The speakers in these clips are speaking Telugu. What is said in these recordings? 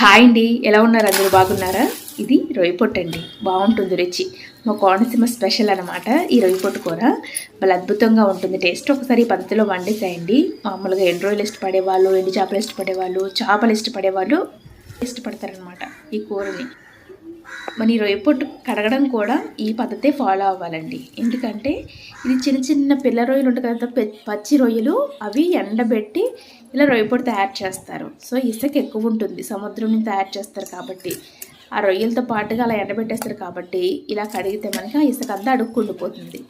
హాయ్ అండి. ఎలా ఉన్నారు? అందరూ బాగున్నారా? ఇది రొయ్య పొట్టు అండి. బాగుంటుంది రుచి. మా కోనసీమ స్పెషల్ అనమాట ఈ రొయ్య పొట్టు కూర. వాళ్ళు అద్భుతంగా ఉంటుంది. టేస్ట్ ఒకసారి ఈ పద్ధతిలో వండేసేయండి. మామూలుగా ఎండు రొయ్యలు ఇష్టపడేవాళ్ళు ఎండు చేపలు ఇష్టపడేవాళ్ళు చేపలు ఇష్టపడే వాళ్ళు ఇష్టపడతారనమాట ఈ కూరని. మన ఈ రొయ్య పొట్టు కడగడం కూడా ఈ పద్ధతే ఫాలో అవ్వాలండి. ఎందుకంటే ఇది చిన్న చిన్న పిల్ల రొయ్యలు ఉంటాయి కదా పచ్చి రొయ్యలు అవి ఎండబెట్టి ఇలా రొయ్య పొట్టు తయారు చేస్తారు. సో ఇసుక ఎక్కువ ఉంటుంది సముద్రం నుంచి తయారు చేస్తారు కాబట్టి. ఆ రొయ్యలతో పాటుగా అలా ఎండబెట్టేస్తారు కాబట్టి ఇలా కడిగితే మనకి ఆ ఇసుక అంతా అడుక్కుండిపోతుంది.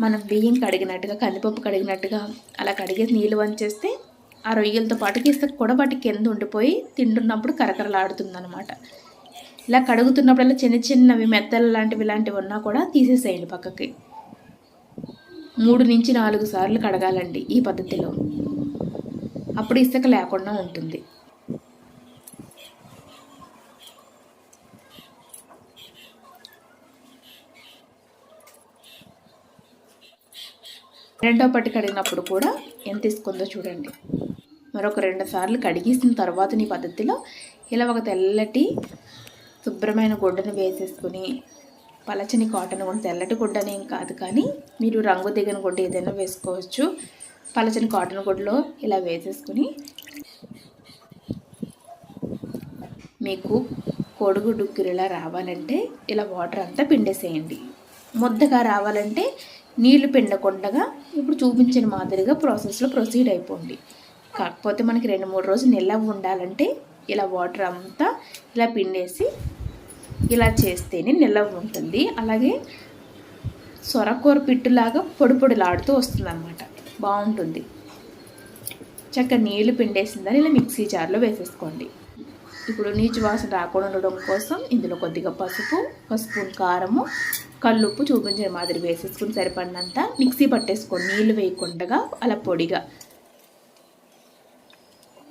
మనం బియ్యం కడిగినట్టుగా కందిపప్పు కడిగినట్టుగా అలా కడిగేసి నీళ్ళు వంచేస్తే ఆ రొయ్యలతో పాటుకి ఇసుక కూడా వాటి కింద ఉండిపోయి తింటున్నప్పుడు కరకరలాడుతుంది అనమాట ఇలా కడుగుతున్నప్పుడల్లా చిన్న చిన్నవి మెత్తలు లాంటివి ఇలాంటివి ఉన్నా కూడా తీసేసేయండి పక్కకి. మూడు నుంచి నాలుగు సార్లు కడగాలండి ఈ పద్ధతిలో. అప్పుడు ఇసుక లేకుండా ఉంటుంది. రెండో పట్టి కడిగినప్పుడు కూడా ఎంత తీసుకుందో చూడండి. మరొక రెండు సార్లు కడిగేసిన తర్వాత నీ పద్ధతిలో ఇలా ఒక తెల్లటి శుభ్రమైన గుడ్డను వేసేసుకుని పలచని కాటన్ కూడా తెల్లటి గుడ్డని ఏం కాదు కానీ మీరు రంగు దిగని గుడ్డ ఏదైనా వేసుకోవచ్చు. పలచని కాటన్ గుడ్డలో ఇలా వేసేసుకుని మీకు కోడిగుడ్డు గిరిలా రావాలంటే ఇలా వాటర్ అంతా పిండేసేయండి. ముద్దగా రావాలంటే నీళ్ళు పిండకుండగా ఇప్పుడు చూపించిన మాదిరిగా ప్రాసెస్లో ప్రొసీడ్ అయిపోండి. కాకపోతే మనకి రెండు మూడు రోజులు నిల్వ ఉండాలంటే ఇలా వాటర్ అంతా ఇలా పిండేసి ఇలా చేస్తేనే నిల్వ ఉంటుంది. అలాగే సొరకూర పిట్టులాగా పొడి పొడిలాడుతూ వస్తుంది అనమాట బాగుంటుంది. చక్కగా నీళ్ళు పిండేసిందని ఇలా మిక్సీ జార్లో వేసేసుకోండి. ఇప్పుడు నీచు వాసన రాకుండా ఉండడం కోసం ఇందులో కొద్దిగా పసుపు పసుపు కారము కల్లుప్పు చూపించిన మాదిరి వేసేసుకుని సరిపడినంత మిక్సీ పట్టేసుకోండి. నీళ్ళు వేయకుండా అలా పొడిగా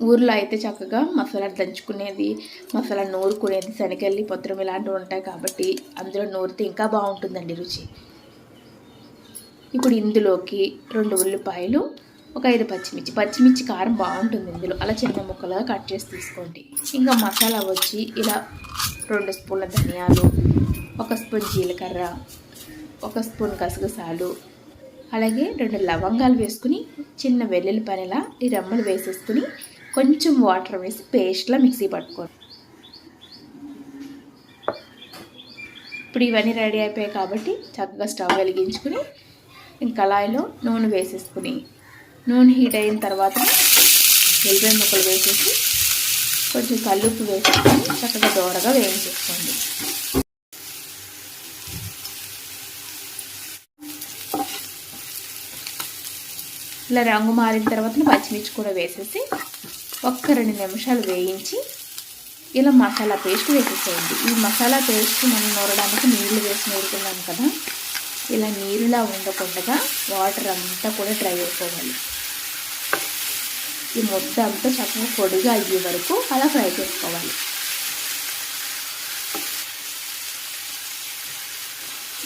ఊర్లో అయితే చక్కగా మసాలా దంచుకునేది మసాలా నూరుకునేది శనగల్లి పత్రం ఇలాంటివి ఉంటాయి కాబట్టి అందులో నూరితే ఇంకా బాగుంటుందండి రుచి. ఇప్పుడు ఇందులోకి రెండు ఉల్లిపాయలు ఒక ఐదు పచ్చిమిర్చి. పచ్చిమిర్చి కారం బాగుంటుంది ఇందులో. అలా చిన్న ముక్కలుగా కట్ చేసి తీసుకోండి. ఇంకా మసాలా వచ్చి ఇలా రెండు స్పూన్ల ధనియాలు ఒక స్పూన్ జీలకర్ర ఒక స్పూన్ గసగసాలు అలాగే రెండు లవంగాలు వేసుకుని చిన్న వెల్లుల్లిపాయలా ఈ రెమ్మలు వేసేసుకుని కొంచెం వాటర్ వేసి పేస్ట్లా మిక్సీ పట్టుకోండి ఇప్పుడు ఇవన్నీ రెడీ అయిపోయాయి కాబట్టి చక్కగా స్టవ్ వెలిగించుకుని కళాయిలో నూనె వేసేసుకుని నూనె హీట్ అయిన తర్వాత ఎల్లిపాయ ముక్కలు వేసేసి కొంచెం కల్లుప్పు వేసేసుకొని చక్కగా దోరగా వేయించేసుకోండి. ఇలా రంగు మారిన తర్వాత పచ్చిమిర్చి కూడా వేసేసి ఒక్క రెండు నిమిషాలు వేయించి ఇలా మసాలా పేస్ట్ వేసేసేయండి. ఈ మసాలా పేస్ట్ మనం నూరడానికి నీళ్ళు వేసి నూరుకున్నాం కదా ఇలా నీరులా ఉండకుండా వాటర్ అంతా కూడా డ్రై అయిపోవాలి. ఈ ముద్ద అంతా చక్కగా పొడిగా అయ్యే వరకు అలా ఫ్రై చేసుకోవాలి.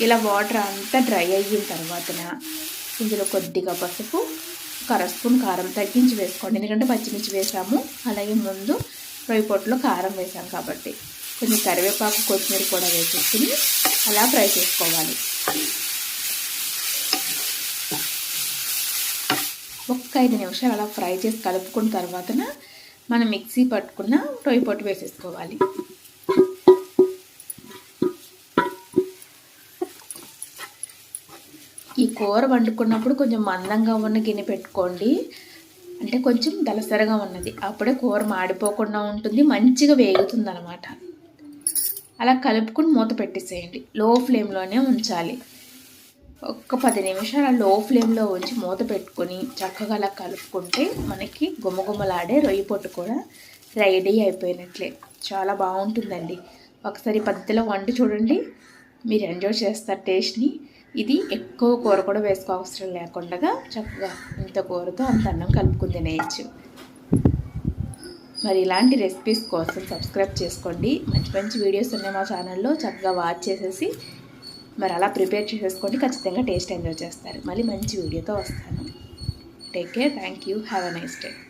ఇలా వాటర్ అంతా డ్రై అయిన తర్వాతన ఇందులో కొద్దిగా పసుపు ఒక అర స్పూన్ కారం తగ్గించి వేసుకోండి. ఎందుకంటే పచ్చిమిర్చి వేసాము. అలాగే ముందు రొయ్య పొట్టులో కారం వేసాం కాబట్టి. కొంచెం కరివేపాకు కొత్తిమీర కూడా వేసేసుకుని అలా ఫ్రై చేసుకోవాలి. ఒక్క ఐదు నిమిషాలు అలా ఫ్రై చేసి కలుపుకున్న తర్వాతన మనం మిక్సీ పట్టుకున్న రొయ్య పొట్టు వేసేసుకోవాలి. ఈ కూర వండుకున్నప్పుడు కొంచెం మందంగా ఉన్న గిన్నె పెట్టుకోండి. అంటే కొంచెం దలసరగా ఉన్నది. అప్పుడే కూర మాడిపోకుండా ఉంటుంది మంచిగా వేగుతుంది అనమాట అలా కలుపుకుని మూత పెట్టేసేయండి. లో ఫ్లేమ్లోనే ఉంచాలి. ఒక్క పది నిమిషాలు లో ఫ్లేమ్లో ఉంచి మూత పెట్టుకొని చక్కగా అలా కలుపుకుంటే మనకి గుమగుమలాడే రొయ్యి పొట్టు కూడా రెడీ అయిపోయినట్లే. చాలా బాగుంటుందండి. ఒకసారి పద్ధతిలో వండి చూడండి. మీరు ఎంజాయ్ చేస్తారు టేస్ట్ని. ఇది ఎక్కువ కూర కూడా వేసుకో అవసరం లేకుండా చక్కగా ఇంత కూరతో అంత అన్నం కలుపుకుని తినేయచ్చు. మరి ఇలాంటి రెసిపీస్ కోసం సబ్స్క్రైబ్ చేసుకోండి. మంచి మంచి వీడియోస్ ఉన్నాయి మా ఛానల్లో. చక్కగా వాచ్ చేసేసి మరి అలా ప్రిపేర్ చేసేసుకోండి. ఖచ్చితంగా టేస్ట్ ఎంజాయ్ చేస్తారు. మళ్ళీ మంచి వీడియోతో వస్తాను. Take care. Thank you. Have a nice day.